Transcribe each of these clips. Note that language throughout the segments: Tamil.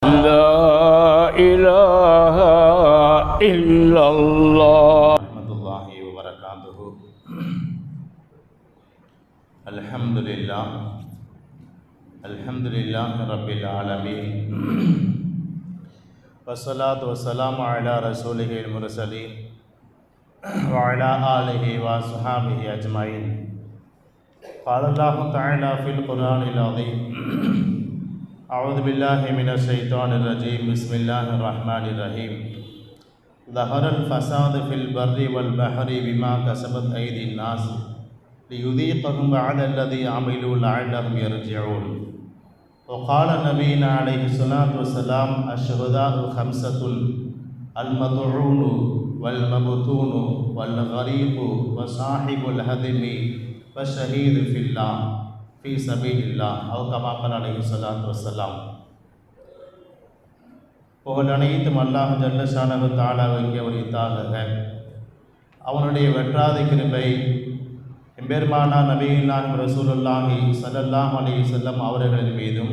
لا إله إلا الله. ورحمة الله وبركاته. الحمد لله الحمد لله رب العالمين. والصلاة والسلام على رسوله المرسلين وعلى آله وصحابه أجمعين. قال الله تعالى في القرآن العظيم. أعوذ بالله من الشيطان الرجيم. بسم الله الرحمن الرحيم. ظهر الفساد في البر والبحر بما كسبت أيدي الناس ليذيقهم بعد الذي عملوا لعلهم يرجعون. وقال نبينا عليه الصلاة والسلام الشهداء خمسة المطعون والمبتون والغريب وصاحب الهدم والشهيد في الله. ஃபி சபீலில்லா அவ் கமாக்கல் அலஹி சொல்லாத் வசலாம் புகழ் அனைத்தும் அல்லாஹ் ஜல்ல ஷானகு தாளாவுக்கு உரித்தாகுங்க அவனுடைய வெற்றாத கிருபை எம்பெருமானா நபியில்லான் ரசூலுல்லாஹி சல்லல்லாஹ் அலி செல்லம் அவர்களின் மீதும்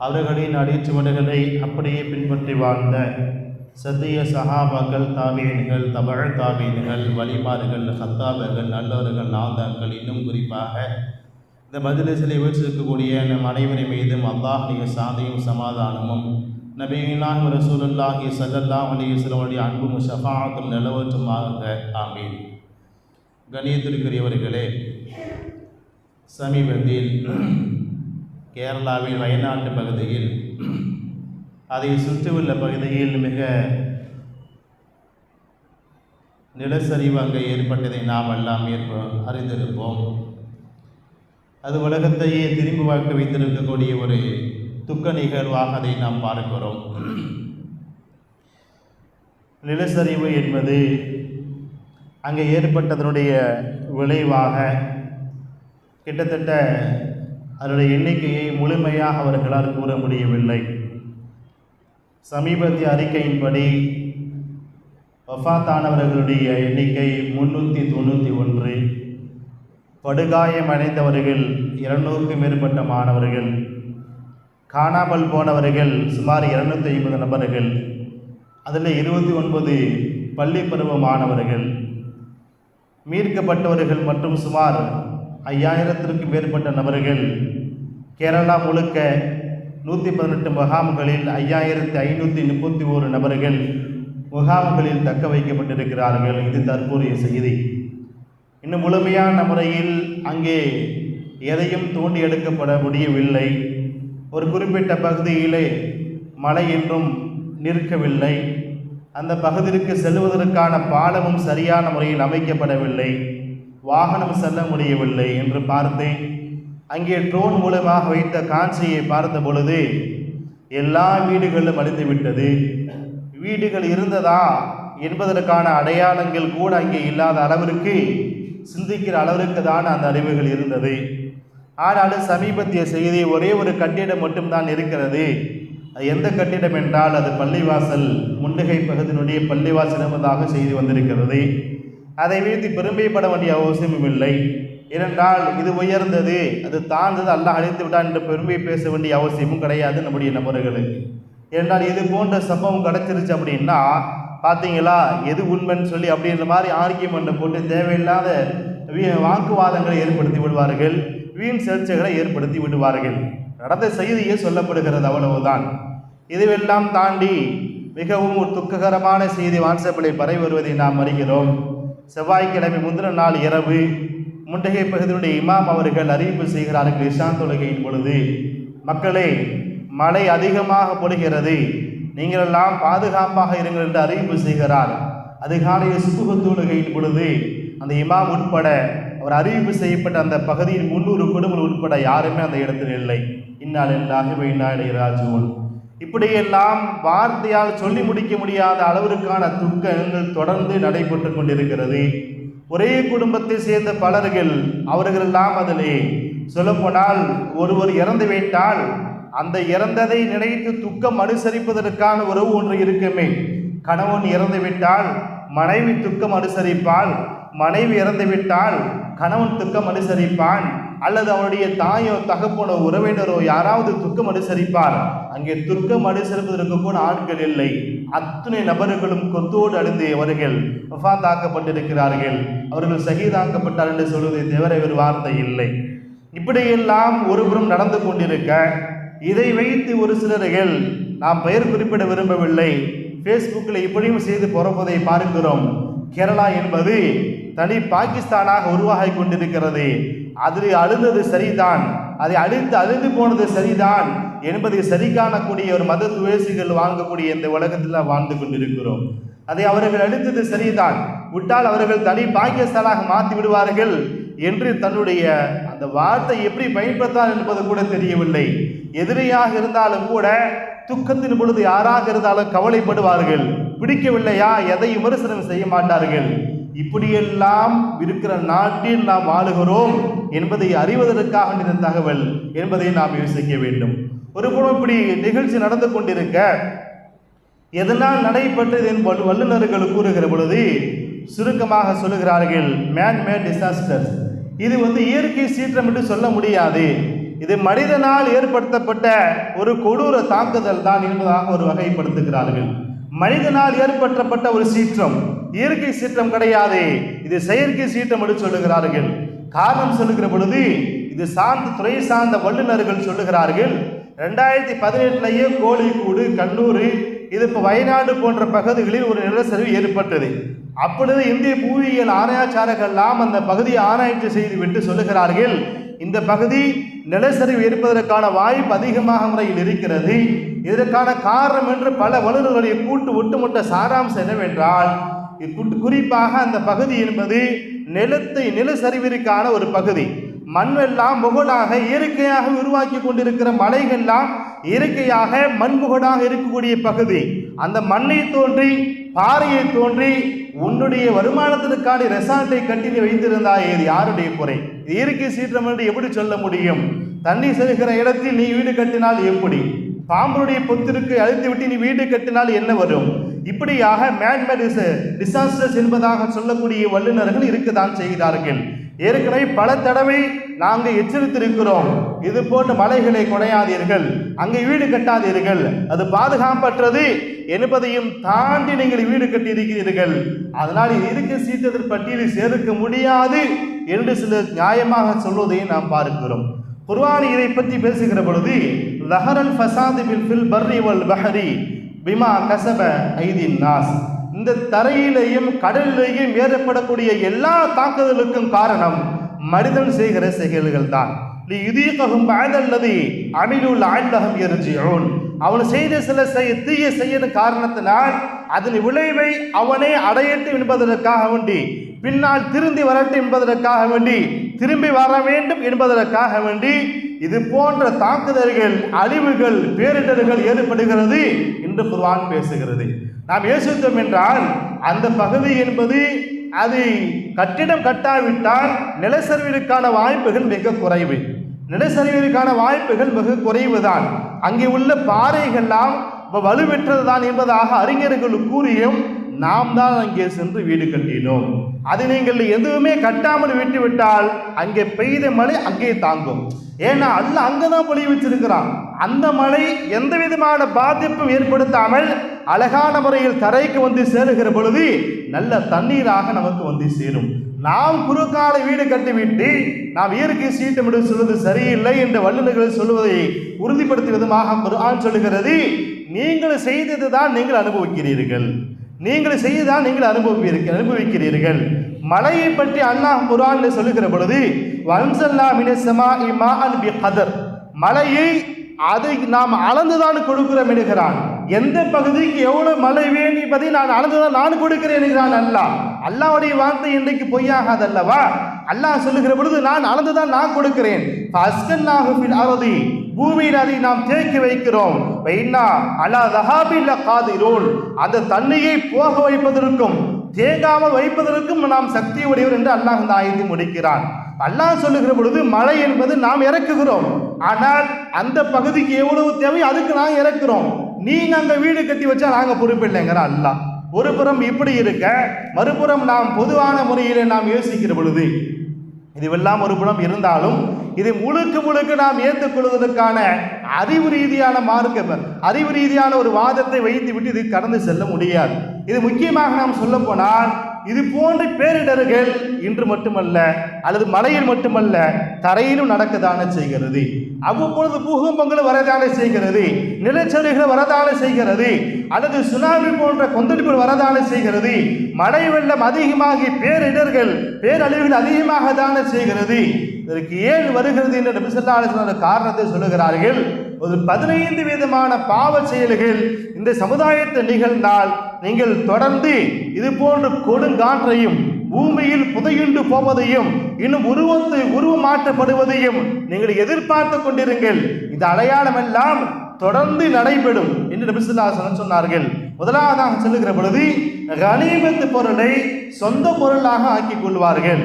அவர்களின் அடிச்சுவடுகளை அப்படியே பின்பற்றி வாழ்ந்த சத்திய சஹாபாக்கள் தாவியன்கள் தவழ் தாவியன்கள் வழிமாறுகள் ஹத்தாபர்கள் நல்லவர்கள் நாந்தாக்கள் இன்னும் குறிப்பாக இந்த மஜ்லிஸில் வீற்றிருக்கக்கூடிய நம் அனைவரின் மீதும் அல்லாஹுடைய சாந்தியும் சமாதானமும் நபியினாஹ் ரசூலுல்லாஹி ஸல்லல்லாஹு அலைஹி வஸல்லமுடைய அன்பும் ஷஃபாத்தும் நிலவற்றுமாக ஆமீன். கணியத்திற்குரியவர்களே சமீபத்தில் கேரளாவில் வயநாட்டு பகுதியில் அதை சுற்றியுள்ள பகுதியில் மிக நிலச்சரிவு அங்கே ஏற்பட்டதை நாம் எல்லாம் ஏற்ப அறிந்திருப்போம். அது உலகத்தையே திரும்பி பார்க்க வைத்திருக்கக்கூடிய ஒரு துக்க நிகழ்வாக அதை நாம் பார்க்கிறோம். நிலச்சரிவு என்பது அங்கே ஏற்பட்டதனுடைய விளைவாக கிட்டத்தட்ட அதனுடைய எண்ணிக்கையை முழுமையாக அவர்களால் கூற முடியவில்லை. சமீபத்திய அறிக்கையின்படி வஃபாத்தானவர்களுடைய எண்ணிக்கை முன்னூற்றி தொண்ணூற்றி ஒன்று. படுகாயம் அடைந்தவர்கள் இருநூறுக்கும் மேற்பட்ட மாணவர்கள். காணாமல் போனவர்கள் சுமார் இருநூற்றி ஐம்பது நபர்கள். அதில் இருபத்தி ஒன்பது பள்ளி பருவ மாணவர்கள். மீட்கப்பட்டவர்கள் மற்றும் சுமார் ஐயாயிரத்திற்கும் மேற்பட்ட நபர்கள். கேரளா முழுக்க நூற்றி பதினெட்டு முகாம்களில் ஐயாயிரத்தி ஐநூற்றி முப்பத்தி ஓரு நபர்கள் முகாம்களில் தக்க வைக்கப்பட்டிருக்கிறார்கள். இது தற்போதைய செய்தி. இன்னும் முழுமையான முறையில் அங்கே எதையும் தோண்டி எடுக்கப்பட முடியவில்லை. ஒரு குறிப்பிட்ட பகுதியிலே மழை என்றும் நிற்கவில்லை. அந்த பகுதிக்கு செல்வதற்கான பாலமும் சரியான முறையில் அமைக்கப்படவில்லை. வாகனம் செல்ல முடியவில்லை என்று பார்த்தேன். அங்கே ட்ரோன் மூலமாக வைத்த காட்சியை பார்த்த பொழுது எல்லா வீடுகளும் அழிந்துவிட்டது. வீடுகள் இருந்ததா என்பதற்கான அடையாளங்கள் கூட அங்கே இல்லாத அளவிற்கு சிந்திக்கிற அளவிற்கு தான் அந்த அறிவுகள் இருந்தது. ஆனாலும் சமீபத்திய செய்தி ஒரே ஒரு கட்டிடம் மட்டும்தான் இருக்கிறது. அது எந்த கட்டிடம் என்றால் அது பள்ளிவாசல் முண்டுகை பகுதியினுடைய பள்ளிவாசல் என்பதாக செய்தி வந்திருக்கிறது. அதை வீழ்த்தி பெருமைப்பட வேண்டிய அவசியமும் இல்லை. ஏனென்றால் இது உயர்ந்தது அது தாழ்ந்தது அல்லாஹ் அழித்து விட்டான் என்று பெருமை பேச வேண்டிய அவசியமும் கிடையாது நம்முடைய நபர்களுக்கு. ஏனென்றால் இது போன்ற சம்பவம் கிடைச்சிருச்சு அப்படின்னா பார்த்தீங்களா எது உண்மைன்னு சொல்லி அப்படின்ற மாதிரி ஆர்கியூமெண்ட்டை போட்டு தேவையில்லாத வீ- வாக்குவாதங்களை ஏற்படுத்தி விடுவார்கள். வீண் சர்ச்சைகளை ஏற்படுத்தி விடுவார்கள். நடந்த செய்தியே சொல்லப்படுகிறது அவ்வளவுதான். இதுவெல்லாம் தாண்டி மிகவும் ஒரு துக்ககரமான செய்தி வாட்ஸ்அப்பில் பரவி வருவதை நாம் அறிகிறோம். செவ்வாய்க்கிழமை முந்தின நாள் இரவு முண்டகை பகுதியினுடைய இமாம் அவர்கள் அறிவிப்பு செய்கிறார்கள் இஷான் தொழுகையின் பொழுது. மக்களே மழை அதிகமாக பொழுகிறது. நீங்கள் எல்லாம் பாதுகாப்பாக இருங்கள் என்று அறிவிப்பு செய்கிறார். அதிகாலையில் சுபுக தொழுகையின் பொழுது அந்த இமாம் உட்பட அவர் அறிவிப்பு செய்யப்பட்ட அந்த பகுதியின் முன்னூறு குடும்பங்கள் உட்பட யாருமே அந்த இடத்தில் இல்லை. இன்னால் இல்லாக இந்நாளை இப்படியெல்லாம் வார்த்தையால் சொல்லி முடிக்க முடியாத அளவிற்கான துக்கங்கள் தொடர்ந்து நடைபெற்று கொண்டிருக்கிறது. ஒரே குடும்பத்தை சேர்ந்த பலர்கள் அவர்களெல்லாம் அதிலே. சொல்லப்போனால் ஒருவர் இறந்து விட்டால் அந்த இறந்ததை நினைத்து துக்கம் அனுசரிப்பதற்கான உறவு ஒன்று இருக்குமே. கணவன் இறந்துவிட்டால் மனைவி துக்கம் அனுசரிப்பாள். மனைவி இறந்துவிட்டால் கணவன் துக்கம் அனுசரிப்பான். அல்லது அவனுடைய தாயோ தகப்பனோ உறவினரோ யாராவது துக்கம் அனுசரிப்பார். அங்கே துக்கம் அனுசரிப்பதற்கு கூட ஆட்கள் இல்லை. அத்தனை நபர்களும் கொத்தோடு அழுந்து அவர்கள் வஃபாத்தாக்கப்பட்டிருக்கிறார்கள் அவர்கள் சகிதாக்கப்பட்டார் என்று சொல்வதை தவிர வேறு வார்த்தை இல்லை. இப்படியெல்லாம் ஒருபுறம் நடந்து கொண்டிருக்க இதை வைத்து ஒரு சிலர்கள் நாம் பெயர் குறிப்பிட விரும்பவில்லை. ஃபேஸ்புக்கில் இப்படியும் செய்து பிறப்பதை பார்க்கிறோம் கேரளா என்பது தனி பாகிஸ்தானாக உருவாகி கொண்டிருக்கிறது. அதில் அழுந்தது சரிதான். அதை அழித்து அழிந்து போனது சரிதான் என்பதை சரி காணக்கூடிய ஒரு மத துவேசிகள் வாங்கக்கூடிய இந்த உலகத்தில் வாழ்ந்து கொண்டிருக்கிறோம். அதை அவர்கள் அழித்தது சரிதான். விட்டால் அவர்கள் தனி பாகிஸ்தானாக மாற்றி விடுவார்கள் என்று தன்னுடைய அந்த வார்த்தை எப்படி பயன்படுத்தார் என்பது கூட தெரியவில்லை. எதிரியாக இருந்தாலும் கூட துக்கத்தின் பொழுது யாராக இருந்தாலும் கவலைப்படுவார்கள். பிடிக்கவில்லையா? எதை விமர்சனம் செய்ய மாட்டார்கள்? இப்படியெல்லாம் இருக்கிற நாட்டில் நாம் வாழுகிறோம் என்பதை அறிவதற்காக இந்த தகவல் என்பதை நாம் யோசிக்க வேண்டும். ஒரு புறம் இப்படி நிகழ்ச்சி நடந்து கொண்டிருக்க எதனால் நடைபெற்றது என்பது வல்லுநர்கள் கூறுகிற பொழுது சுருக்கமாக சொல்லுகிறார்கள் மேன்மேட் டிசாஸ்டர்ஸ் இது வந்து இயற்கை சீற்றம் என்று சொல்ல முடியாது. இது மனிதனால் ஏற்படுத்தப்பட்ட ஒரு கொடூர தாக்குதல் தான் என்பதாக ஒரு வகைப்படுத்துகிறார்கள். மனிதனால் ஏற்படுத்தப்பட்ட ஒரு சீற்றம் இயற்கை சீற்றம் கிடையாது. இது செயற்கை சீற்றம் என்று சொல்லுகிறார்கள். காரணம் சொல்லுகிற பொழுது இது சார்ந்த துறை சார்ந்த வல்லுநர்கள் சொல்லுகிறார்கள் ரெண்டாயிரத்தி பதினெட்டுலேயே கோழிக்கூடு கண்ணூர் இது இப்போ வயநாடு போன்ற பகுதிகளில் ஒரு நிலச்சரிவு ஏற்பட்டது. அப்பொழுது இந்திய புவியியல் ஆராய்ச்சியாளர்கள்லாம் அந்த பகுதியை ஆராய்ச்சி செய்துவிட்டு சொல்லுகிறார்கள் இந்த பகுதி நிலச்சரிவு இருப்பதற்கான வாய்ப்பு அதிகமாக முறையில் இருக்கிறது. இதற்கான காரணம் என்று பல வல்லுநர்களுடைய கூட்டு ஒட்டுமொத்த சாராம்சம் என்னவென்றால் இக்குட்டு- குறிப்பாக அந்த பகுதி என்பது நிலத்தை நிலச்சரிவிற்கான ஒரு பகுதி. மண்ணெல்லாம் முகடாக இயற்கையாக உருவாக்கி கொண்டிருக்கிற மலைகள்லாம் இயற்கையாக மண்முகடாக இருக்கக்கூடிய பகுதி. அந்த மண்ணை தோன்றி பாறையை தோன்றி உன்னுடைய வருமானத்திற்கான ரெசார்ட்டை கட்டி நீ வைத்திருந்தாய் இது யாருடைய குறை? இது இயற்கை சீற்றம் என்று எப்படி சொல்ல முடியும்? தண்ணி செல்கிற இடத்தில் நீ வீடு கட்டினால் எப்படி? பாம்புடைய பொத்திற்கு அழித்து விட்டு நீ வீடு கட்டினால் என்ன வரும்? இப்படியாக மேன்மேட் டிசாஸ்டர்ஸ் என்பதாக சொல்லக்கூடிய வல்லுநர்கள் இருக்கத்தான் செய்கிறார்கள் ஏற்கனவே பல தடவை நாங்கள் எச்சரித்திருக்கிறோம். இது போன்ற மலைகளை குடையாதீர்கள் அங்கே வீடு கட்டாதீர்கள் அது பாதுகாப்பற்றது என்பதையும் தாண்டி நீங்கள் வீடு கட்டியிருக்கிறீர்கள். அதனால் இருக்க சீற்றத்தின் பட்டியலில் சேர்க்க முடியாது என்று சிலர் நியாயமாக சொல்வதையும் நாம் பார்க்கிறோம். குர்ஆன் இதை பற்றி பேசுகிற பொழுது லஹரல் ஃபசாது பில் ஃபில் பர்ரி வல் பஹரி பிமா கசப ஐதின் நாஸ். இந்த தரையிலேயும் கடலிலேயும் ஏற்படக்கூடிய எல்லா தாக்குதலுக்கும் காரணம் மனிதன் செய்கிற செயல்கள் தான். லியுதீகஹும் பஅதல்லதி அமிலு லஅல்லஹும் யர்ஜிஊன். அவன் செய்த சில செய தீய செய்ய காரணத்தினால் அதன் விளைவை அவனே அடையட்டும் என்பதற்காக வேண்டி பின்னால் திரும்பி வரட்டும் என்பதற்காக வேண்டி திரும்பி வர வேண்டும் என்பதற்காக வேண்டி இது போன்ற தாக்குதல்கள் அழிவுகள் பேரிடர்கள் ஏற்படுகிறது என்று குர்வான் பேசுகிறது. நாம் யோசித்தோம் என்றால் அந்த பகுதி என்பது அது கட்டிடம் கட்டாவிட்டால் நிலச்சரிவிற்கான வாய்ப்புகள் மிக குறைவு. நிலச்சரிவிற்கான வாய்ப்புகள் மிக குறைவுதான். அங்கே உள்ள பாறைகள்லாம் வ- வலுவெற்றதுதான் என்பதாக அறிஞர்கள் கூறியும் நாம் தான் அங்கே சென்று வீடு கட்டினோம். அது நீங்கள் எதுவுமே கட்டாமல் விட்டு விட்டால் அங்கே பெய்த மழை அங்கே தாங்கும். ஏன்னா அல்ல அங்கே தான் பொழி வச்சிருக்கிறான். அந்த மழை எந்த விதமான பாதிப்பும் ஏற்படுத்தாமல் அழகான முறையில் தரைக்கு வந்து சேருகிற பொழுது நல்ல தண்ணீராக நமக்கு வந்து சேரும். நாம் குறுக்கால வீடு கட்டிவிட்டு நாம் இயற்கை சீட்டமிடு சொல்வது சரியில்லை என்ற வல்லுநர்கள் சொல்வதை உறுதிப்படுத்தும் விதமாக குர்ஆன் சொல்லுகிறது. நீங்கள் செய்தது தான் நீங்கள் அனுபவிக்கிறீர்கள். நீங்கள் செய்துதான் நீங்கள் அனுபவிப்பீர்கள் அனுபவிக்கிறீர்கள். மலையை பற்றி அல்லாஹ் குரான் சொல்லுகிற பொழுது வன்சல்லா மினசமா இமா அன் பி கதர். மலையை அதை நாம் அளந்துதான் கொடுக்கிறோம் என்கிறான். எந்த பகுதிக்கு எவ்வளவு மழை வேணும் என்பதை நான் அளந்துதான் நான் கொடுக்கிறேன் என்கிறான் அல்லாஹ். அல்லாவுடைய வார்த்தை இன்றைக்கு பொய்யாகாது அல்லவா அல்லாஹ் சொல்லுகிற பொழுது நான் அளந்துதான் நான் கொடுக்கிறேன். பூமியின் பூமியில் அதை நாம் தேக்கி வைக்கிறோம். வைனா அலா தஹாபில்ல காதிரோன் அந்த தண்ணியை போக வைப்பதற்கும் தேங்காமல் வைப்பதற்கும் நாம் சக்தி உடையவர் என்று அல்லாஹ் இந்த ஆயத்தை முடிக்கிறான். அல்லாஹ் சொல்லுகிற பொழுது மழை என்பது நாம் இறக்குகிறோம். ஆனால் அந்த பகுதிக்கு எவ்வளவு தேவை அதுக்கு நாங்கள் இறக்குறோம். நீங்க அங்க வீடு கட்டி வச்சா நாங்க பொறுப்பில்லைங்கிற அல்லாஹ். ஒரு புறம் இப்படி இருக்க மறுபுறம் நாம் பொதுவான முறையில் நாம் யோசிக்கிற பொழுது இதுவெல்லாம் ஒரு புறம் இருந்தாலும் இதை முழுக்க முழுக்க நாம் ஏற்றுக்கொள்வதற்கான அறிவு ரீதியான மார்க்க அறிவு ரீதியான ஒரு வாதத்தை வைத்து விட்டு இது கடந்து செல்ல முடியாது. இது முக்கியமாக நாம் சொல்ல போனால் இது போன்ற பேரிடர்கள் இன்று மட்டுமல்ல அல்லது மலையில் மட்டுமல்ல தரையிலும் நடக்கதான செய்கிறது. அவ்வப்பொழுது பூகம்பங்களும் வரதான செய்கிறது நிலச்சரிவுகள் வரதான செய்கிறது அல்லது சுனாமி போன்ற கொந்தளிப்புகள் வரதான செய்கிறது மழை வெள்ளம் அதிகமாகி பேரிடர்கள் பேரழிவுகள் அதிகமாக தானே செய்கிறது. இதற்கு ஏன் வருகிறது என்று நபி காரணத்தை சொல்லுகிறார்கள். ஒரு பதினைந்து விதமான பாவ செயல்கள் இந்த சமுதாயத்தை நிகழ்ந்தால் நீங்கள் தொடர்ந்து இது போன்ற கொடுங்காற்றையும் பூமியில் புதையுண்டு போவதையும் இன்னும் உருவத்தை உருவமாற்றப்படுவதையும் நீங்கள் எதிர்பார்த்து கொண்டிருங்கள். இந்த அடையாளம் எல்லாம் தொடர்ந்து நடைபெறும் என்று நபிசுல்லாசனம் சொன்னார்கள். முதலாவதாக சொல்லுகிற பொழுது கனிமத்து பொருளை சொந்த பொருளாக ஆக்கிக் கொள்வார்கள்.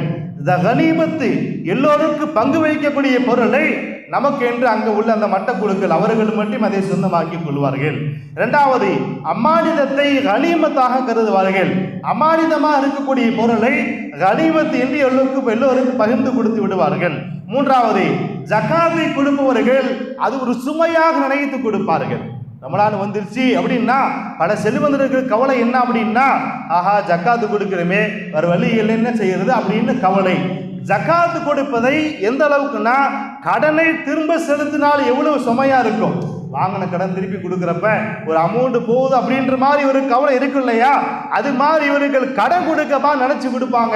த கனிமத்து எல்லோருக்கும் பங்கு வைக்கக்கூடிய பொருளை நமக்கு என்று அங்கு உள்ள அந்த மட்டக்குழுக்கள் அவர்கள் மட்டும் அதை சொந்தமாக்கிக் கொள்வார்கள். இரண்டாவது அம்மானிதத்தை கனிமத்தாக கருதுவார்கள். அமானிதமாக இருக்கக்கூடிய பொருளை கனிமத்து என்று எல்லோருக்கும் எல்லோருக்கும் பகிர்ந்து கொடுத்து விடுவார்கள். மூன்றாவது ஜகாத்தை கொடுப்பவர்கள் அது ஒரு சுமையாக நினைத்து கொடுப்பார்கள். ரமலான் வந்துருச்சு அப்படின்னா பல செல்வந்தர்களுக்கு கவலை என்ன அப்படின்னா ஆஹா ஜக்காத்து கொடுக்கிறமே வேற வழி இல்லை என்ன செய்யறது அப்படின்னு கவலை. ஜக்காத்து கொடுப்பதை எந்த அளவுக்குன்னா கடனை திரும்ப செலுத்தினால் எவ்வளவு சுமையா இருக்கும்? வாங்கின கடன் திருப்பி கொடுக்குறப்ப ஒரு அமௌண்ட் போகுது அப்படின்ற மாதிரி ஒரு கவலை இருக்கும் இல்லையா? அது மாதிரி இவர்கள் கடன் கொடுக்கப்பா நினைச்சு கொடுப்பாங்க.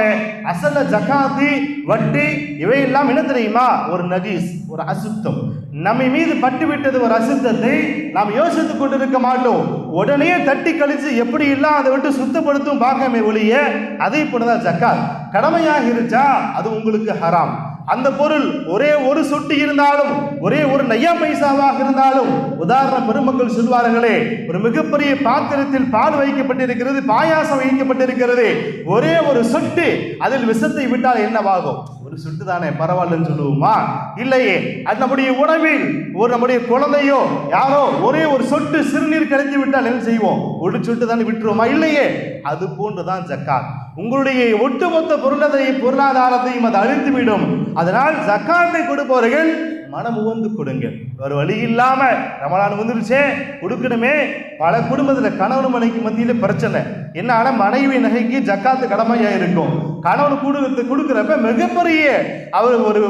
அசல்ல ஜக்காத்து வட்டி இவையெல்லாம் என்ன தெரியுமா? ஒரு நஜீஸ் ஒரு அசுத்தம். நம்மை மீது பட்டு விட்டது ஒரு அசுத்தத்தை நாம் யோசித்து கொண்டிருக்க மாட்டோம். உடனே தட்டி கழிச்சு எப்படி எல்லாம் அதை விட்டு சுத்தப்படுத்தும் பார்க்கமே ஒழிய அதே போலதான் ஜக்காத். கடமையாக இருச்சா அது உங்களுக்கு ஹராம். அந்த பொருள் ஒரே ஒரு சொட்டு இருந்தாலும் ஒரே ஒரு நையா பைசாவாக இருந்தாலும் உதாரண பெருமக்கள் சொல்வார்களே ஒரு மிகப்பெரிய பாத்திரத்தில் பால் வைக்கப்பட்டிருக்கிறது பாயாசம் வைக்கப்பட்டிருக்கிறது ஒரே ஒரு சொட்டு அதில் விஷத்தை விட்டால் என்னவாகும்? ஒரு சொட்டு தானே? பரவாயில்லன்னு சொல்லுவோமா? இல்லையே. அது நம்முடைய உணவில் ஒரு நம்முடைய குழந்தையோ யாரோ ஒரே ஒரு சொட்டு சிறுநீர் கழித்து விட்டால் என்ன செய்வோம்? ஒரு சொட்டு தானே விட்டுருவோமா? இல்லையே. அது போன்றுதான் ஜக்காத். உங்களுடைய ஒட்டுமொத்த பொருளாதார பொருளாதாரத்தையும் அது அழிந்துவிடும் அதனால் ஜக்காத்தை கொடுப்பவர்கள் மனம் உவந்து கொடுங்கள் ஒரு வழி இல்லாம ரமலான் வந்துருச்சே கொடுக்கணுமே. பல குடும்பத்தில் கணவன் மனைவிக்கு மத்தியில பிரச்சனை. என்ன மனைவி நகைக்கு ஜக்காத்து கடமையா இருக்கும். கணவன் கொடுத்து கொடுக்குறப்ப மிகப்பெரிய அவர் ஒரு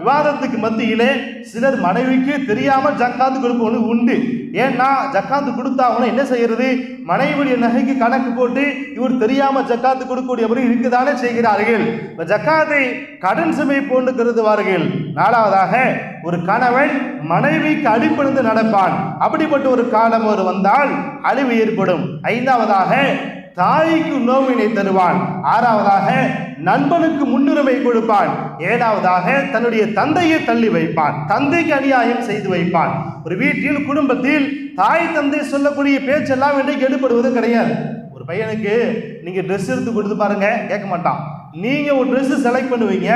விவாதத்துக்கு மத்தியிலே சிலர் மனைவிக்கு தெரியாம ஜக்காத்து கொடுப்பவனு உண்டு. ஏன்னா ஜக்காத்து கொடுத்தாங்கன்னா என்ன செய்யறது? மனைவிடைய நகைக்கு கணக்கு போட்டு இவர் தெரியாம ஜக்காத்து கொடுக்கக்கூடியவரும் இருக்குதானே செய்கிறார்கள். இப்போ ஜக்காத்தை கடன் சுமை போன்று கருதுவார்கள். நாலாவதாக ஒரு கணவன் மனைவிக்கு அடிப்பணிந்து நடப்பான். அப்படிப்பட்ட ஒரு காலம் ஒரு வந்தால் அழிவு ஏற்படும். ஐந்தாவதாக தாய்க்கு நோவினை தருவான். ஆறாவதாக நண்பனுக்கு முன்னுரிமை கொடுப்பான். ஏழாவதாக தன்னுடைய தந்தையை தள்ளி வைப்பான். தந்தைக்கு அநியாயம் செய்து வைப்பான். ஒரு வீட்டில் குடும்பத்தில் தாய் தந்தை சொல்லக்கூடிய பேச்செல்லாம் இன்றைக்கு எடுப்படுவது கிடையாது. ஒரு பையனுக்கு நீங்க ட்ரெஸ் எடுத்து கொடுத்து பாருங்க கேட்க மாட்டான். நீங்க ஒரு ட்ரெஸ்ஸு செலக்ட் பண்ணுவீங்க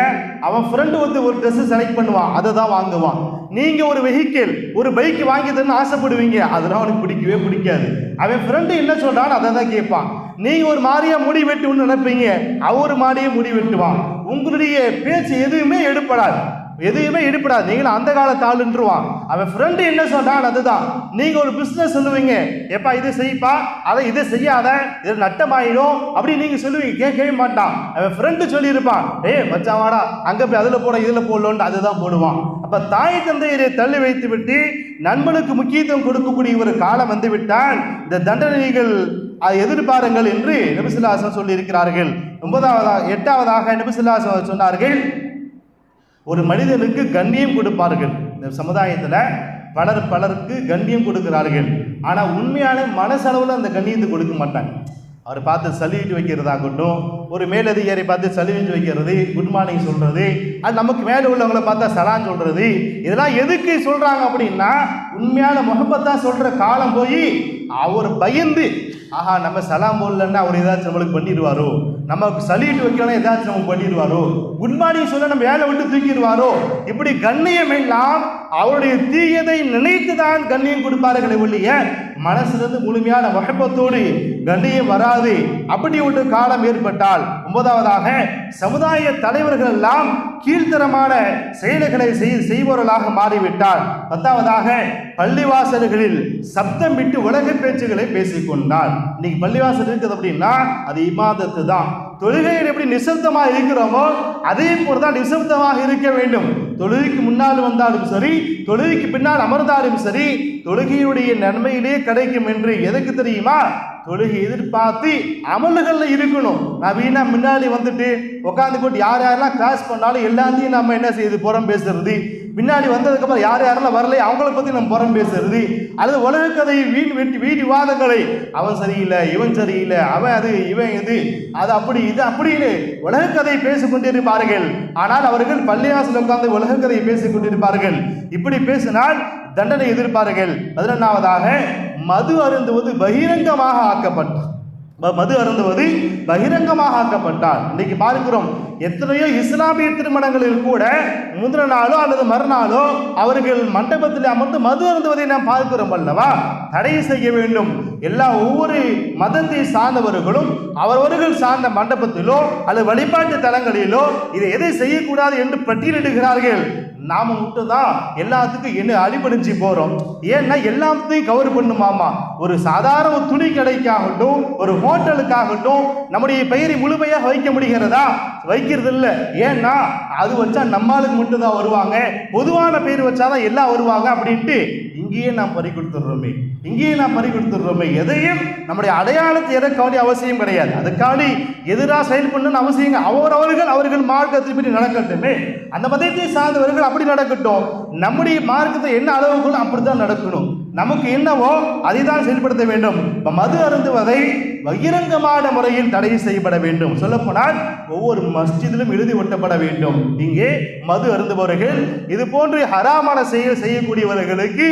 அவன் ஃப்ரெண்டு வந்து ஒரு ட்ரெஸ்ஸு செலக்ட் பண்ணுவான் அதை தான் வாங்குவான். நீங்க ஒரு வெஹிக்கிள் ஒரு பைக் வாங்கி தரணும்னு ஆசைப்படுவீங்க அதெல்லாம் அவனுக்கு பிடிக்கவே பிடிக்காது. அவன் ஃப்ரெண்டு என்ன சொல்றான்னு அதை தான் கேட்பான். நீங்கள் ஒரு மாதிரியா முடி வெட்டுன்னு நினைப்பீங்க. அவர் மாதிரியே முடி வெட்டுவான். உங்களுடைய பேச்சு எதுவுமே எடுப்படாது. எதுவுமே ஈடுபடாது. நீங்களும் அந்த காலத்து ஆளுன்றுவான் அவன் ஃப்ரெண்டு என்ன சொல்றான் அதுதான். நீங்க ஒரு பிஸ்னஸ் சொல்லுவீங்க. எப்பா இது செய்ப்பா? அதை இதை செய்யாத. இது நட்டமாயிடும். அப்படி நீங்க சொல்லுவீங்க. கேட்கவே மாட்டான். அவன் ஃப்ரெண்டு சொல்லியிருப்பான். ஏய் மச்சான் வாடா. அங்க போய் அதுல போட இதுல போடலோன்ட்டு அதுதான் போடுவான். அப்ப தாய் தந்தையரை தள்ளி வைத்து விட்டு நண்பனுக்கு முக்கியத்துவம் கொடுக்கக்கூடிய ஒரு காலம் வந்து விட்டால் இந்த தண்டனைகள் அதை எதிர்பாருங்கள் என்று நபிசுல்லாசன் சொல்லியிருக்கிறார்கள். ஒன்பதாவதாக எட்டாவதாக நபிசுல்லாசன் சொன்னார்கள். ஒரு மனிதனுக்கு கண்ணியம் கொடுப்பார்கள். இந்த சமுதாயத்தில் பலர் பலருக்கு கண்ணியம் கொடுக்கிறார்கள். ஆனால் உண்மையான மனசளவில் அந்த கண்ணியத்தை கொடுக்க மாட்டாங்க. அவர் பார்த்து சல்யூட் வைக்கிறதாகட்டும் ஒரு மேலதிகாரி பார்த்து சல்யூட் வைக்கிறது குட் மார்னிங் சொல்கிறது அது நமக்கு மேலே உள்ளவங்களை பார்த்தா சலான் சொல்கிறது இதெல்லாம் எதுக்கு சொல்கிறாங்க அப்படின்னா உண்மையான முகப்பத்தான் சொல்கிற காலம் போய் அவர் பயந்து ஆஹா நம்ம சலாம் போடலன்னா அவர் ஏதாச்சும் நம்மளுக்கு பண்ணிடுவாரோ? நமக்கு சலிட்டு வைக்கணும் ஏதாச்சும் நம்ம பண்ணிடுவாரோ? குட் மார்னிங் சொல்ல நம்ம வேலை விட்டு தூக்கிடுவாரோ? இப்படி கண்ணியம் எல்லாம் அவருடைய தீயதை நினைத்து தான் கண்ணியம் கொடுப்பார்களே ஒழிய மனசிலிருந்து முழுமையான வகப்பத்தோடு கண்ணியம் வராது. அப்படி ஒரு காலம் ஏற்பட்டால் ஒன்பதாவதாக சமுதாய தலைவர்கள் எல்லாம் கீழ்த்தரமான செயல்களை செய் செய்பவர்களாக மாறிவிட்டார். பத்தாவதாக பள்ளிவாசல்களில் சப்தம் விட்டு உலக பேச்சுகளை பேசிக்கொண்டார். இன்னைக்கு பள்ளிவாசல் இருக்குது அப்படின்னா அது இமாதத்து தான் தொழுகையில் எப்படி நிசப்தமாக இருக்கிறோமோ அதே போல தான் நிசப்தமாக இருக்க வேண்டும். தொழுகைக்கு முன்னால் வந்தாலும் சரி தொழுகைக்கு பின்னால் அமர்ந்தாலும் சரி தொழுகையுடைய நன்மையிலே கிடைக்கும் என்று எதுக்கு தெரியுமா? தொழுகை எதிர்பார்த்து அமல்களில் இருக்கணும். நவீனா முன்னாடி வந்துட்டு உட்காந்து போட்டு யார் யாரெல்லாம் கிளாஸ் பண்ணாலும் எல்லாத்தையும் நம்ம என்ன செய்யுது? புறம் பேசுறது. பின்னாடி வந்ததுக்கப்புறம் யார் யாரெல்லாம் வரலையே அவங்கள பற்றி நம்ம புறம் பேசுறது. அல்லது உலக கதையை வீண் வெட்டி வீண் விவாதங்களை அவன் சரியில்லை இவன் சரியில்லை அவன் அது இவன் இது அது அப்படி இது அப்படின்னு உலக கதையை பேசிக் ஆனால் அவர்கள் பள்ளிவாசல் உட்கார்ந்து உலக கதையை பேசிக்கொண்டிருப்பார்கள். இப்படி பேசினால் தண்டனை எதிர்ப்பார்கள். பதினொன்றாவதாக மது அருந்துவது பகிரங்கமாக ஆக்கப்பட்டார் மது அருந்துவது பகிரங்கமாக ஆக்கப்பட்டால் இன்னைக்கு பார்க்கிறோம் எத்தனையோ இஸ்லாமிய திருமணங்களில் கூட முந்தின நாளோ அல்லது மறுநாளோ அவர்கள் மண்டபத்தில் அமர்ந்து மது அருந்துவதை நாம் பார்க்கிறோம் அல்லவா? தடை செய்ய வேண்டும். எல்லா ஒவ்வொரு மதத்தை சார்ந்தவர்களும் அவரவர்கள் சார்ந்த மண்டபத்திலோ அல்லது வழிபாட்டு தலங்களிலோ இதை எதை செய்யக்கூடாது என்று பட்டியலிடுகிறார்கள். நாம மட்டும் தான் எல்லாத்துக்கும் என்ன அடிபடிஞ்சு போறோம். ஏன்னா எல்லாத்தையும் கவர் பண்ணுமாமா? ஒரு சாதாரண ஒரு துணி கடைக்காகட்டும் ஒரு ஹோட்டலுக்காகட்டும் நம்முடைய பெயரை முழுமையாக வைக்க முடிகிறதா? வைக்கிறது இல்லை ஏன்னா அது வச்சா நம்மளுக்கு மட்டும்தான் வருவாங்க. பொதுவான பேர் வச்சாதான் எல்லாம் வருவாங்க அப்படின்ட்டு இங்கேயே நாம் பறி கொடுத்துடுறோமே. இங்கேயே நாம் பறி கொடுத்துடுறோமே. எதையும் நம்முடைய அடையாளத்தை எதற்காண்டி அவசியம் கிடையாது. அதுக்காண்டி எதிராக செயல்படணும்னு அவசியம் அவர் அவரவர்கள் அவர்கள் மார்க்கத்தை பற்றி நடக்கட்டுமே. அந்த மதத்தை சார்ந்தவர்கள் அப்படி நடக்கட்டும். நம்முடைய மார்க்கத்தை என்ன அளவுக்குள்ள அப்படித்தான் நடக்கணும். நமக்கு என்னவோ அதை தான் செயல்படுத்த வேண்டும். இப்ப மது அருந்துவதை பகிரங்கமான முறையில் தடை செய்யப்பட வேண்டும். சொல்லப்போனால் ஒவ்வொரு மஸ்ஜிதிலும் எழுதி ஒட்டப்பட வேண்டும். இங்கே மது அருந்துபவர்கள் இது போன்று ஹராமான செயல் செய்யக்கூடியவர்களுக்கு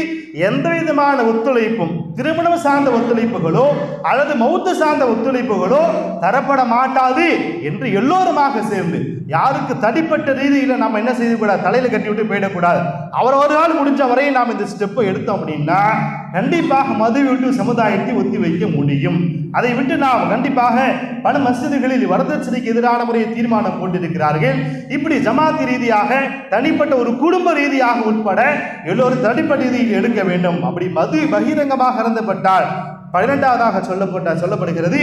எந்த விதமான ஒத்துழைப்பும் திருமணம் சார்ந்த ஒத்துழைப்புகளோ அல்லது மௌத்து சார்ந்த ஒத்துழைப்புகளோ தரப்பட மாட்டாது என்று எல்லோருமாக சேர்ந்து யாருக்கு தனிப்பட்ட ரீதியில் நம்ம என்ன செய்யக்கூடாது தலையில் கட்டி விட்டு போயிடக்கூடாது. அவரவர்களால் முடிஞ்ச வரையும் நாம் இந்த ஸ்டெப்பை எடுத்தோம் அப்படின்னா கண்டிப்பாக மது விட்டு சமுதாயத்தை ஒத்தி வைக்க முடியும். அதை விட்டு நாம் கண்டிப்பாக பல மசிதிகளில் வரதட்சணைக்கு எதிரான முறையை தீர்மானம் கொண்டிருக்கிறார்கள் இப்படி ஜமாத்தி ரீதியாக தனிப்பட்ட ஒரு குடும்ப ரீதியாக உட்பட எல்லோரும் தனிப்பட்ட ரீதியில் எடுக்க வேண்டும். அப்படி மது பகிரங்கமாக இறந்தப்பட்டால் பன்னிரெண்டாவதாக சொல்லப்பட்ட சொல்லப்படுகிறது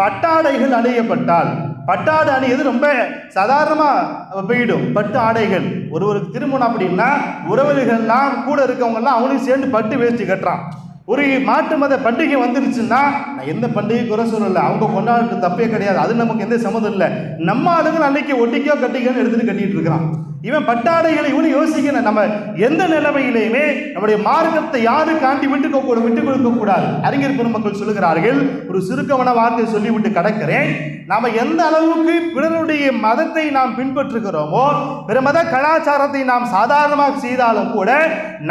பட்டாடைகள் அணியப்பட்டால் பட்டாடை அணியது ரொம்ப சாதாரணமாக போயிடும். பட்டு ஆடைகள். ஒருவருக்கு திருமணம் அப்படின்னா உறவுகள்லாம் கூட இருக்கவங்கெல்லாம் அவனையும் சேர்ந்து பட்டு வேஷ்டி கட்டுறான். ஒரு மாட்டு மத பண்டிகை வந்துருச்சுன்னா நான் எந்த பண்டிகை குறை சொல்லல. அவங்க கொண்டாடுறது தப்பே கிடையாது. அது நமக்கு எந்த சம்மதம் இல்லை. நம்ம ஆளுங்க அன்னைக்கு ஒட்டிக்கோ கட்டிக்கோன்னு எடுத்துகிட்டு கட்டிகிட்டு இருக்கிறான். இவன் பட்டாடைகளை இவனு யோசிக்கணும் நம்ம எந்த நிலைமையிலையுமே நம்முடைய மார்க்கத்தை யாருக்காண்டி விட்டு கொடுக்க விட்டு கொடுக்க கூடாது. அறிஞர் பெருமக்கள் சொல்லுகிறார்கள் ஒரு சுருக்கமான வார்த்தை சொல்லிவிட்டு கடக்கிறேன். நாம எந்த அளவுக்கு பிறருடைய மதத்தை நாம் பின்பற்றுகிறோமோ பிற மத கலாச்சாரத்தை நாம் சாதாரணமாக செய்தாலும் கூட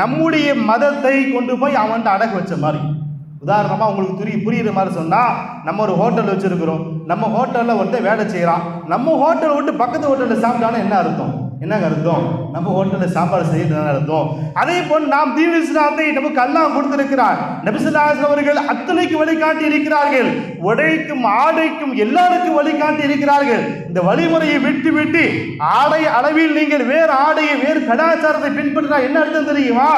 நம்முடைய மதத்தை கொண்டு போய் அவன்கிட்ட அடக்கு வச்ச மாதிரி. உதாரணமாக உங்களுக்கு புரிய புரியுற மாதிரி சொன்னால் நம்ம ஒரு ஹோட்டல் வச்சுருக்கிறோம். நம்ம ஹோட்டலில் ஒருத்தர் வேலை செய்கிறான் நம்ம ஹோட்டலை விட்டு பக்கத்து ஹோட்டலில் சாப்பிட்டாலும் என்ன அர்த்தம்? என்னங்க அர்த்தம்? நம்ம ஹோட்டலில் சாப்பாடு செய்யறது அர்த்தம்? அதே போல் நாம் தீன் இஸ்லாத்தை நமக்கு அல்லாஹ் கொடுத்திருக்கிறார். நபிசுல்லாஸ் அவர்கள் அத்தனைக்கு வழிகாட்டி இருக்கிறார்கள் உடைக்கும் ஆடைக்கும் எல்லாருக்கும் வழிகாட்டி இருக்கிறார்கள் இந்த வழிமுறையை விட்டு விட்டு ஆடை அளவில் நீங்கள் வேறு ஆடையை வேறு கலாச்சாரத்தை பின்பற்றினா என்ன அர்த்தம் தெரியுமா?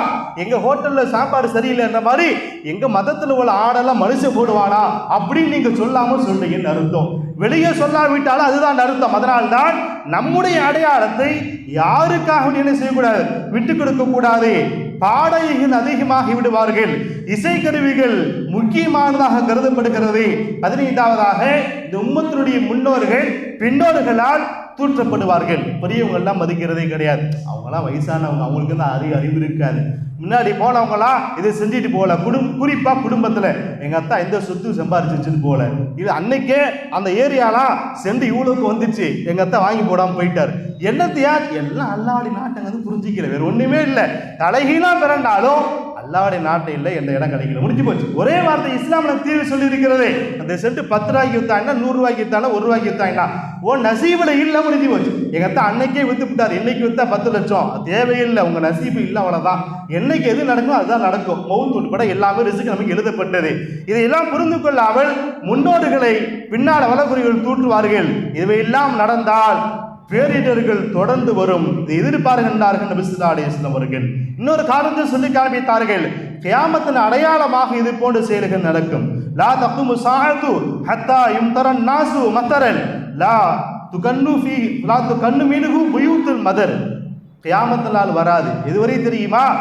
எங்க ஹோட்டல்ல சாப்பாடு சரியில்லைன்ற மாதிரி எங்க மதத்தில் உள்ள ஆடெல்லாம் மனுஷன் போடுவானா அப்படின்னு நீங்க சொல்லாம சொல்றீங்கன்னு அர்த்தம். வெளியே சொல்லாவிட்டாலும் அதுதான் அர்த்தம். அதனால்தான் நம்முடைய அடையாளத்தை யாருக்காக என்ன செய்யக்கூடாது? விட்டு கொடுக்க கூடாது பாடகைகள் அதிகமாகி விடுவார்கள். இசைக்கருவிகள் முக்கியமானதாக கருதப்படுகிறது. பதினைந்தாவதாக இந்த உம்மத்தினுடைய முன்னோர்கள் பின்னோர்களால் தூற்றப்படுவார்கள். பெரியவங்கள்லாம் மதிக்கிறதே கிடையாது. அவங்களாம் வயசானவங்க அவங்களுக்கு தான் அறிவு அறிவு இருக்காது. முன்னாடி போனவங்களாம் இதை செஞ்சுட்டு போகல. குடும் குறிப்பாக குடும்பத்தில். எங்கள் அத்தா எந்த சொத்து சம்பாரிச்சு வச்சுட்டு போகல. இது அன்னைக்கே அந்த ஏரியாலாம் சென்று இவ்வளோக்கு வந்துச்சு. எங்கள் அத்தா வாங்கி போடாமல் போயிட்டார். என்னத்தையா? எல்லாம் அல்லாடி நாட்டங்க வந்து புரிஞ்சிக்கல. வேறு ஒன்றுமே இல்லை. தலைகீழாக பிறந்தாலும் அல்லாவுடைய நாட்டை இல்லை எந்த இடம் கிடைக்கல. முடிஞ்சு போச்சு. ஒரே வார்த்தை இஸ்லாம் தீர்வு சொல்லியிருக்கிறது. அந்த செட்டு பத்து ரூபாய்க்கு வித்தாங்கன்னா நூறு ரூபாய்க்கு வித்தானா ஒரு ரூபாய்க்கு வித்தாங்கன்னா ஓ நசீபில் இல்லை முடிஞ்சு போச்சு. எங்கள் அத்தா அன்னைக்கே வித்து விட்டார். இன்னைக்கு வித்தா பத்து லட்சம். தேவையில்லை. உங்க நசீபு இல்லை அவ்வளவுதான். என்னைக்கு எது நடக்கும் அதுதான் நடக்கும். மௌத் உட்பட எல்லாமே ரிசுக்கு நமக்கு எழுதப்பட்டது. இதையெல்லாம் புரிந்து கொள்ளாமல் முன்னோடுகளை பின்னால் வளகுறிகள் தூற்றுவார்கள். இவையெல்லாம் நடந்தால் பேரிடர்கள் தொடர்ந்து வரும். இதை எதிர்பார்க்கின்றார்கள் நபி அவர்கள். இன்னொரு காரணத்தை சொல்லி காண்பித்தார்கள். கியாமத்தின் அடையாளமாக இது போன்ற செயல்கள் நடக்கும். லா தப்பு முசாத்து ஹத்தா இம்தரன் நாசு மத்தரன். லா துகன்னு ஃபி லா துகன்னு மீனுகு புயூத்தில் மதர். கியாமத்தினால் வராது. இதுவரை தெரியுமா?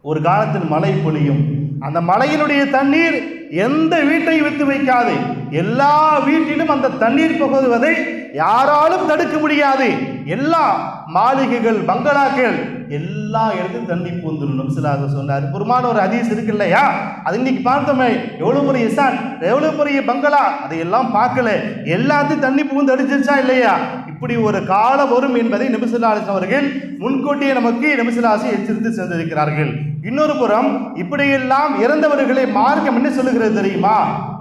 ஒரு காலத்தில் மழை பொழியும். அந்த மலையினுடைய தண்ணீர் எந்த வீட்டையும் வித்து வைக்காது. எல்லா வீட்டிலும் அந்த தண்ணீர் புகுவதை யாராலும் தடுக்க முடியாது. எல்லா மாளிகைகள் பங்களாக்கள் எல்லா இடத்தையும் தண்ணி பூந்துடணும் சிலாக சொன்னார். புறமான ஒரு ஹதீஸ் இருக்கு இல்லையா? அது இன்னைக்கு பார்த்தோமே. எவ்வளவு பெரிய இசான் எவ்வளவு பெரிய பங்களா? அதையெல்லாம் பார்க்கல. எல்லாத்தையும் தண்ணி பூந்து அடிச்சிருச்சா இல்லையா? இப்படி ஒரு காலம் வரும் என்பதை நபிசுல்லாஸ் அவர்கள் முன்கூட்டியே நமக்கு நபிசுல்லாசை எச்சரித்து சென்றிருக்கிறார்கள். இன்னொரு புறம் இப்படியெல்லாம் இறந்தவர்களை மார்க்கம் என்ன சொல்லுகிறது தெரியுமா?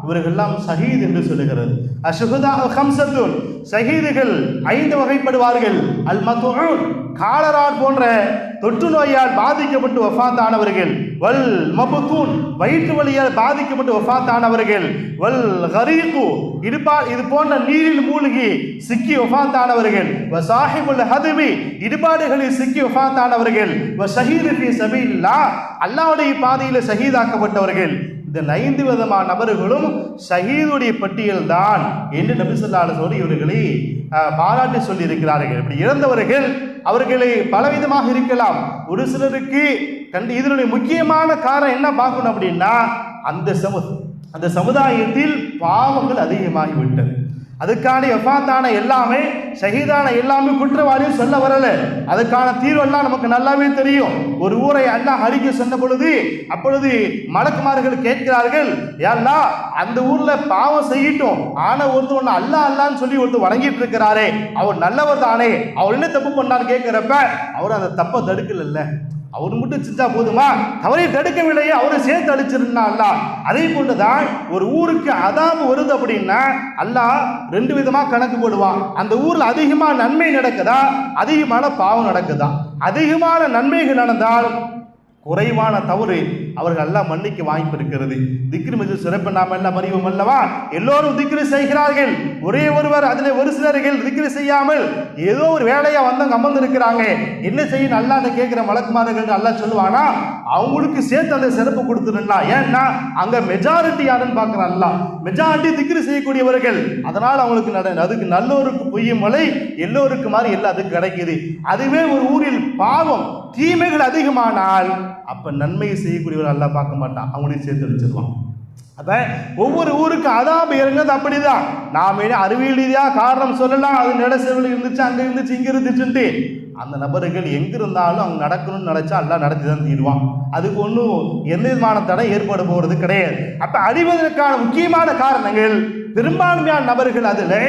இவர்கள்லாம் சஹீத் என்று சொல்லுகிறது. அஷுகுதா ஹம்சத்துன் ஷஹீதுகள் ஐந்து வகைப்படுவார்கள். அல் மத்துன் காலரால் போன்ற தொற்று நோயால் பாதிக்கப்பட்டு ஒஃபாத்தானவர்கள் வல் மபுத்தூன் வயிற்று வழியால் பாதிக்கப்பட்டு வஃபாத்தானவர்கள் வல் கரீகு இடுபால் இது போன்ற நீரில் மூழ்கி சிக்கி ஒஃபாத்தானவர்கள் வ சாஹிபுல் ஹதுமி இடுபாடுகளில் சிக்கி வஃபாத்தானவர்கள் வ ஷஹீது ஃபி சபீல்லா அல்லாவுடைய பாதையில் ஷஹீதாக்கப்பட்டவர்கள் இந்த ஐந்து விதமான நபர்களும் ஷஹீதுடைய பட்டியல் தான் என்று நபிசல்லால சொல்லி இவர்களை பாராட்டி சொல்லி இருக்கிறார்கள் இப்படி இறந்தவர்கள் அவர்களை பலவிதமாக இருக்கலாம். ஒரு சிலருக்கு கண்டு இதனுடைய முக்கியமான காரணம் என்ன பார்க்கணும் அப்படின்னா அந்த சமு அந்த சமுதாயத்தில் பாவங்கள் அதிகமாகிவிட்டது. அதுக்கான எஃபாத்தான எல்லாமே ஷஹீதான எல்லாமே குற்றவாளியும் சொல்ல வரல. அதுக்கான தீர்வெல்லாம் நமக்கு நல்லாவே தெரியும். ஒரு ஊரை அல்லாஹ் அழிக்க சொன்ன பொழுது அப்பொழுது மலக்குமார்கள் கேட்கிறார்கள் ஏன்னா அந்த ஊர்ல பாவம் செய்யட்டும். ஆனா ஒருத்தர் ஒன்று அல்லா அல்லான்னு சொல்லி ஒருத்தர் வணங்கிட்டு இருக்கிறாரே. அவர் நல்லவர் தானே. அவர் என்ன தப்பு பண்ணான்னு கேட்கிறப்ப அவர் அந்த தப்பை தடுக்கல அவர் மட்டும் செஞ்சா போதுமா? தவறை தடுக்கவில்லையே அவரை சேர்த்து அழிச்சிருந்தா அல்லாஹ் அதே போன்றுதான் ஒரு ஊருக்கு அதாவது வருது அப்படின்னா அல்லாஹ் ரெண்டு விதமா கணக்கு போடுவான். அந்த ஊர்ல அதிகமா நன்மை நடக்குதா? அதிகமான பாவம் நடக்குதா? அதிகமான நன்மைகள் நடந்தால் குறைவான தவறு அவர்கள் எல்லாம் மன்னிக்க வாய்ப்பு இருக்கிறது. திக்ரு மிக சிறப்பு நாம் எல்லாம் அறிவோம் அல்லவா? எல்லோரும் திக்ரு செய்கிறார்கள். ஒரே ஒருவர் அதில் ஒரு சிலர்கள் திக்ரு செய்யாமல் ஏதோ ஒரு வேலையா வந்தவங்க அமர்ந்து இருக்கிறாங்க என்ன செய்ய நல்லா அந்த கேட்கிற மலக்குமார்கள் நல்லா சொல்லுவானா? அவங்களுக்கு சேர்த்து அந்த சிறப்பு கொடுத்துருந்தா ஏன்னா அங்க மெஜாரிட்டி யாருன்னு பார்க்கறான்ல மெஜாரிட்டி திக்ரு செய்யக்கூடியவர்கள். அதனால் அவங்களுக்கு நட அதுக்கு நல்லோருக்கு பொய்யும் மலை எல்லோருக்கு மாதிரி எல்லாத்துக்கும் கிடைக்குது. அதுவே ஒரு ஊரில் பாவம் தீமைகள் அதிகமானால் அப்போ நன்மையை செய்யக்கூடியவர் எல்லாம் பார்க்க மாட்டான். அவங்களையும் சேர்த்து வச்சிருவான் அப்போ ஒவ்வொரு ஊருக்கு அதாப அப்படி தான் நாம என்ன அறிவியல் ரீதியாக காரணம் சொல்லலாம். அது நெடசெவல் இருந்துச்சு அங்கே இருந்துச்சு இங்கே இருந்துச்சுன்ட்டு. அந்த நபர்கள் எங்கே இருந்தாலும் அவங்க நடக்கணும்னு நினச்சா எல்லாம் நடத்தி தான் தீருவான். அதுக்கு ஒன்றும் எந்த விதமான தடை ஏற்பட போகிறது கிடையாது. அப்போ அழிவதற்கான முக்கியமான காரணங்கள் பெரும்பான்மையான நபர்கள் அதில்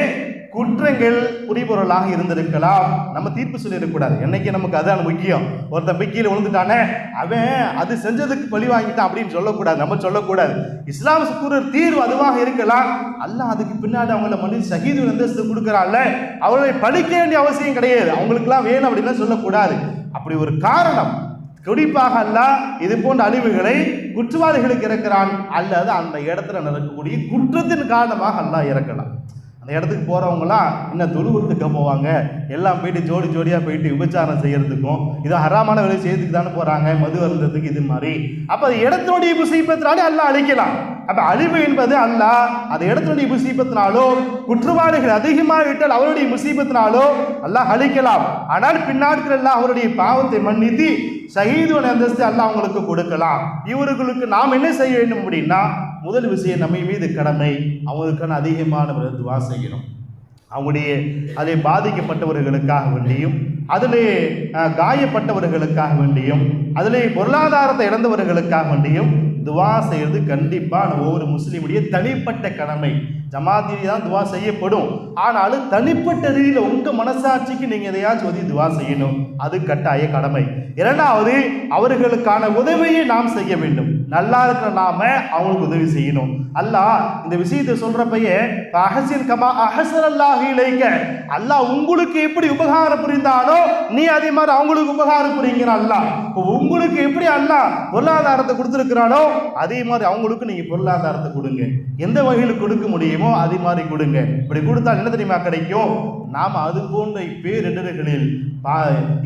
குற்றங்கள் குறிபொருளாக இருந்திருக்கலாம். நம்ம தீர்ப்பு சொல்லிடக்கூடாது. என்னைக்கு நமக்கு அதான் முக்கியம். ஒருத்தன் பிக்கியில் விழுந்துட்டானே அவன் அது செஞ்சதுக்கு பழி வாங்கிட்டான் அப்படின்னு சொல்லக்கூடாது. நம்ம சொல்லக்கூடாது. இஸ்லாம் கூற தீர்வு அதுவாக இருக்கலாம். அல்ல அதுக்கு பின்னாடி அவங்கள மனித ஷஹீது அந்தஸ்து கொடுக்குறான்ல. அவர்களை படிக்க வேண்டிய அவசியம் கிடையாது. அவங்களுக்குலாம் வேணும் அப்படின்லாம் சொல்லக்கூடாது. அப்படி ஒரு காரணம். குறிப்பாக அல்ல இது போன்ற அழிவுகளை குற்றவாளிகளுக்கு இறக்கிறான். அல்லது அந்த இடத்துல நடக்கக்கூடிய குற்றத்தின் காரணமாக அல்லா இறக்கலாம். அந்த இடத்துக்கு போகிறவங்களாம் இன்னும் தொழுவுறதுக்கு போவாங்க? எல்லாம் போயிட்டு ஜோடி ஜோடியாக போயிட்டு விபச்சாரம் செய்கிறதுக்கும் இது ஹராமான வேலை செய்யறதுக்கு தானே போகிறாங்க மது வருந்ததுக்கு இது மாதிரி. அப்போ அது இடத்தினுடைய புசிப்பத்தினாலே அல்லாஹ் அழிக்கலாம். அப்போ அழிவு என்பது அல்ல அந்த இடத்தினுடைய முசீபத்தினாலோ குற்றவாளிகள் அதிகமாக விட்டால் அவருடைய முசீபத்தினாலோ அல்லாஹ் அழிக்கலாம். ஆனால் பின்னாட்கள் எல்லாம் அவருடைய பாவத்தை மன்னித்து ஷஹீது அந்தஸ்து அல்லாஹ் அவங்களுக்கு கொடுக்கலாம். இவர்களுக்கு நாம் என்ன செய்ய வேண்டும் அப்படின்னா முதல் விஷயம் நம்ம மீது கடமை அவங்களுக்கான அதிகமான துவா செய்யணும். அவங்களுடைய அதில் பாதிக்கப்பட்டவர்களுக்காக வேண்டியும் அதிலே காயப்பட்டவர்களுக்காக வேண்டியும் அதிலே பொருளாதாரத்தை இழந்தவர்களுக்காக வேண்டியும் துவா செய்கிறது கண்டிப்பாக நம்ம ஒவ்வொரு முஸ்லீமுடைய தனிப்பட்ட கடமை. ஜமாத்திரி தான் துவா செய்யப்படும். ஆனாலும் தனிப்பட்ட ரீதியில் உங்கள் மனசாட்சிக்கு நீங்கள் எதையாச்சும் உதவி துவா செய்யணும். அது கட்டாய கடமை. இரண்டாவது அவர்களுக்கான உதவியை நாம் செய்ய வேண்டும். நல்லா இருக்கிற நாம அவங்களுக்கு உதவி செய்யணும். அல்லாஹ் இந்த விஷயத்தை சொல்றப்பையே அஹசின் கமா அஹசர் அல்லாஹ் இழைக்க அல்லாஹ் உங்களுக்கு எப்படி உபகாரம் புரிந்தானோ நீ அதே மாதிரி அவங்களுக்கு உபகாரம் புரிங்கிற அல்லாஹ். இப்போ உங்களுக்கு எப்படி அல்லாஹ் பொருளாதாரத்தை கொடுத்துருக்கிறானோ அதே மாதிரி அவங்களுக்கு நீங்க பொருளாதாரத்தை கொடுங்க. எந்த வகையில் கொடுக்க முடியுமோ அதே மாதிரி கொடுங்க. இப்படி கொடுத்தா என்ன தெரியுமா கிடைக்கும்? நாம் அது போன்ற பேரிடர்களில் பா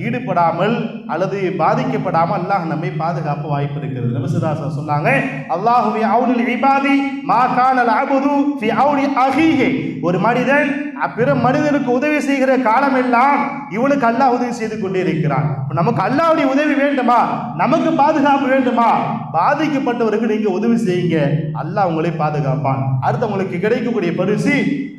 ஈடுபடாமல் அல்லது பாதிக்கப்படாமல் அல்லாஹ் நம்மை பாதுகாப்பு வாய்ப்பு இருக்கிறது. நபிசுதாசன் சொன்னாங்க அல்லாஹுவி அவுனில் இபாதி மா கானல் அபுது ஃபி அவுனி அஹீஹி. ஒரு மனிதன் பிற மனிதனுக்கு உதவி செய்கிற காலமெல்லாம் இவனுக்கு அல்லாஹ் உதவி செய்து கொண்டே இருக்கிறான். நமக்கு அல்லாவுடைய உதவி வேண்டுமா? நமக்கு பாதுகாப்பு வேண்டுமா? பாதிக்கப்பட்டவருக்கு நீங்க உதவி செய்யுங்க. அல்லாஹ் உங்களை பாதுகாப்பான். அடுத்து உங்களுக்கு கிடைக்கக்கூடிய பரிசு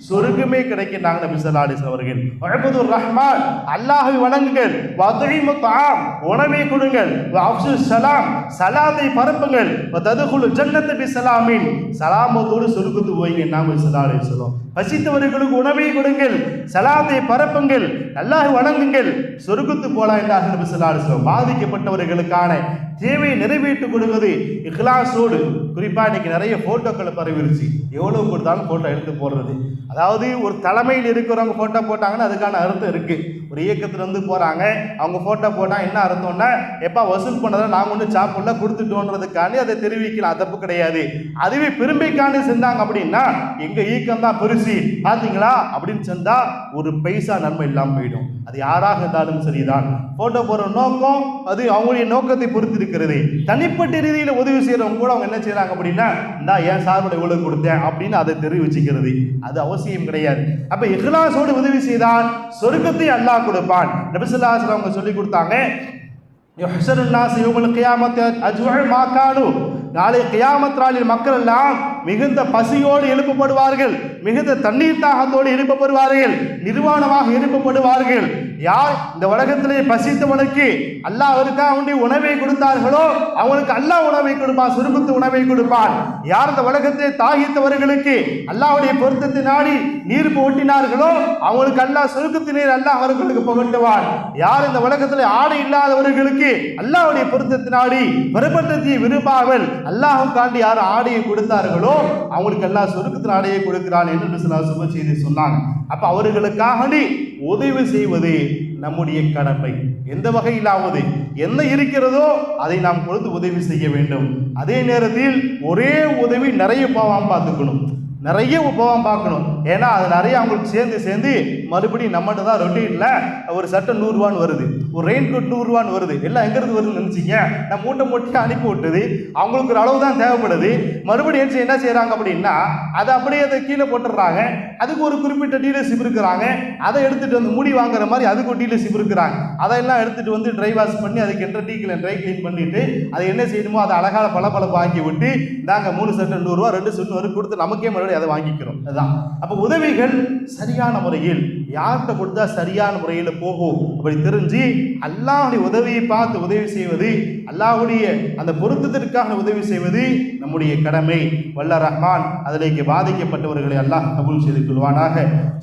சொருக்கமே கிடைக்கிறாங்க நபி ஸல்லல்லாஹு அலைஹி சொன்னவர்கள் வழபுது ரஹ்மான் அல்லாஹை வணங்குங்கள் வதுஇமு தாம் உணவை கொடுங்கள். அப்சு சலாம் சலாத்தை பரப்புங்கள். ததுகுழு ஜன்னத்து பி சலாமின். சலாமத்தோடு சொர்க்கத்துக்கு போய்ங்க நாம சலாலை சொல்லும் பசித்தவர்களுக்கு உணவை கொடுங்கள். சலாத்தை பரப்புங்கள். அல்லாஹ் வணங்குங்கள். சொர்க்கத்து போலாம் என்றாக நபி ஸல்லல்லாஹு அலைஹி பாதிக்கப்பட்டவர்களுக்கான தேவையை நிறைவேற்றி கொடுப்பது இஹ்லாஸோடு குறிப்பாக இன்றைக்கி நிறைய போட்டோக்களை பரவிருச்சு. எவ்வளோ கொடுத்தாலும் ஃபோட்டோ எடுத்து போடுறது. அதாவது ஒரு தலைமையில் இருக்கிறவங்க ஃபோட்டோ போட்டாங்கன்னா அதுக்கான அர்த்தம் இருக்கு. ஒரு இயக்கத்துல இருந்து போறாங்க. அவங்க போட்டோ போட்டா என்ன அர்த்தம்னா எப்போ வசூல் பண்ணதை நாங்க ஒன்றும் சாப்பிடல கொடுத்துட்டோன்றதுக்காண்டி அதை தெரிவிக்கலாம் தப்பு கிடையாது. அதுவே பெருமைக்காண்டி செஞ்சாங்க அப்படின்னா எங்க ஈக்கம் தான் பெருசு. பாத்தீங்களா? அப்படின்னு செஞ்சா ஒரு பைசா நன்மை இல்லாமல் போயிடும். அது யாராக இருந்தாலும் சரிதான். போட்டோ போற நோக்கம் அது அவங்களுடைய நோக்கத்தை பொறுத்து இருக்கிறது தனிப்பட்ட ரீதியில் உதவி செய்யறவங்க கூட அவங்க என்ன செய்றாங்க அப்படின்னா இந்தா ஏன் சார்போட இவ்வளவு கொடுத்தேன் அப்படின்னு அதை தெரிவிச்சுக்கிறது. அது அவசியம் கிடையாது. அப்ப இஹ்லாசோடு உதவி செய்தால் சொர்க்கத்தை அல்லாஹ் கொடுப்பான். நபிசுல்லாஸ்லாம் அவங்க சொல்லி கொடுத்தாங்க யுஹ்சரு நாஸ் கியாமத் நாளை கியாமத் நாளில் மக்கள் எல்லாம் மிகுந்த பசியோடு எழுப்பப்படுவார்கள். மிகுந்த தண்ணீர் தாகத்தோடு எழுப்பப்படுவார்கள். நிர்வாணமாக எழுப்பப்படுவார்கள். யார் இந்த உலகத்திலே பசித்தவனுக்கு அல்லாஹ் அவருக்காக வேண்டி உணவை கொடுத்தார்களோ அவனுக்கு அல்லாஹ் உணவை கொடுப்பான் சுருக்கத்து உணவை கொடுப்பான். யார் இந்த உலகத்தை தாகித்தவர்களுக்கு அல்லாவுடைய பொருத்தத்தை நாடி நீர் ஓட்டினார்களோ அவங்களுக்கு அல்லாஹ் சுருக்கத்து நீர் அல்லாஹ் அவர்களுக்கு புகட்டுவான். யார் இந்த உலகத்தில் ஆடை இல்லாதவர்களுக்கு அல்லாவுடைய பொருத்தத்தை நாடி பெருப்பட்டத்தை விரும்பாமல் அல்லாஹுக்காண்டி யார் ஆடையை கொடுத்தார்களோ அவங்களுக்கு எல்லாம் சொருக்கத்தில் ஆடையை கொடுக்கிறான் என்று சுப செய்தி சொன்னாங்க அப்போ அவர்களுக்காக உதவி செய்வது நம்முடைய கடமை. எந்த வகையிலாவது என்ன இருக்கிறதோ அதை நாம் கொடுத்து உதவி செய்ய வேண்டும். அதே நேரத்தில் ஒரே உதவி நிறைய போவாமல் பார்த்துக்கணும். நிறைய உபவம் பார்க்கணும். ஏன்னா அது நிறைய அவங்களுக்கு சேர்ந்து சேர்ந்து மறுபடியும் நம்மகிட்ட தான் ரொட்டீனில் ஒரு சட்டை நூறுரூவான்னு வருது. ஒரு ரெயின் கோட் நூறுரூவான்னு வருது. எல்லாம் எங்கேருந்து வருதுன்னு நினச்சிங்க? நான் மூட்டை மூட்டையாக அனுப்பி விட்டுது. அவங்களுக்கு ஒரு அளவு தான் தேவைப்படுது. மறுபடியும் என்ன என்ன செய்கிறாங்க அப்படின்னா அதை அப்படியே அதை கீழே போட்டுடுறாங்க. அதுக்கு ஒரு குறிப்பிட்ட டீலர்ஷிப் இருக்கிறாங்க. அதை எடுத்துகிட்டு வந்து முடி வாங்குற மாதிரி அதுக்கு ஒரு டீலர்ஷிப் இருக்கிறாங்க. அதையெல்லாம் எடுத்துகிட்டு வந்து ட்ரை வாஷ் பண்ணி அதுக்கு என்ற டீ கிளீன் ட்ரை க்ளீன் பண்ணிட்டு அதை என்ன செய்யணுமோ அதை அழகாக பளபளப்பு வாங்கி விட்டு நாங்கள் மூணு சட்டை நூறுரூவா ரெண்டு சுட்டு வரும் கொடுத்து நமக்கே மறுபடியும் அதை வாங்கிக்கிறோம். அதுதான். அப்போ உதவிகள் சரியான முறையில் யார்கிட்ட கொடுத்தா சரியான முறையில் போகும் அப்படி தெரிஞ்சு அல்லாஹுடைய உதவியை பார்த்து உதவி செய்வது அல்லாஹுடைய அந்த பொருத்தத்திற்காக உதவி செய்வது நம்முடைய கடமை. வல்ல ரஹ்மான் அதிலேக்கு பாதிக்கப்பட்டவர்களை அல்லாஹ் கபூல் செய்து கொள்வானாக.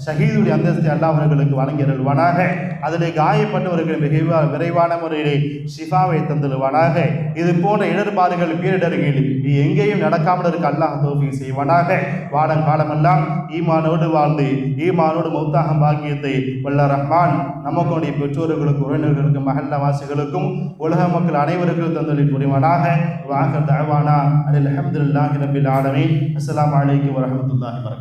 ஷஹீதுடைய அந்தஸ்தை அல்லாஹ் அவர்களுக்கு வழங்கி அருள்வானாக. அதிலே காயப்பட்டவர்கள் மிக விரைவான முறையிலே ஷிஃபாவை தந்துடுவானாக. இது போன்ற இடர்பாடுகள் பேரிடர்கள் நீ எங்கேயும் நடக்காமல் இருக்க அல்லாஹ் தோல்வி செய்வானாக. வாடம் காலமெல்லாம் ஈமானோடு வாழ்ந்து ஈமானோடு மௌத்தாகம் மௌத்தாக பாக்கியத்தை வல்ல ரஹ்மான் நமக்குடைய பெற்றோர்களுக்கும் உறவினர்களுக்கும் மகல்ல வாசிகளுக்கும் உலக மக்கள் அனைவருக்கும் தந்தொழி புரிவானாக. வாக தவானா அனில் அஹமதுல்லாஹி ரபில் ஆலமீன். அஸ்லாம் வலைக்கம் வரமத்துல்லாஹி வரகம்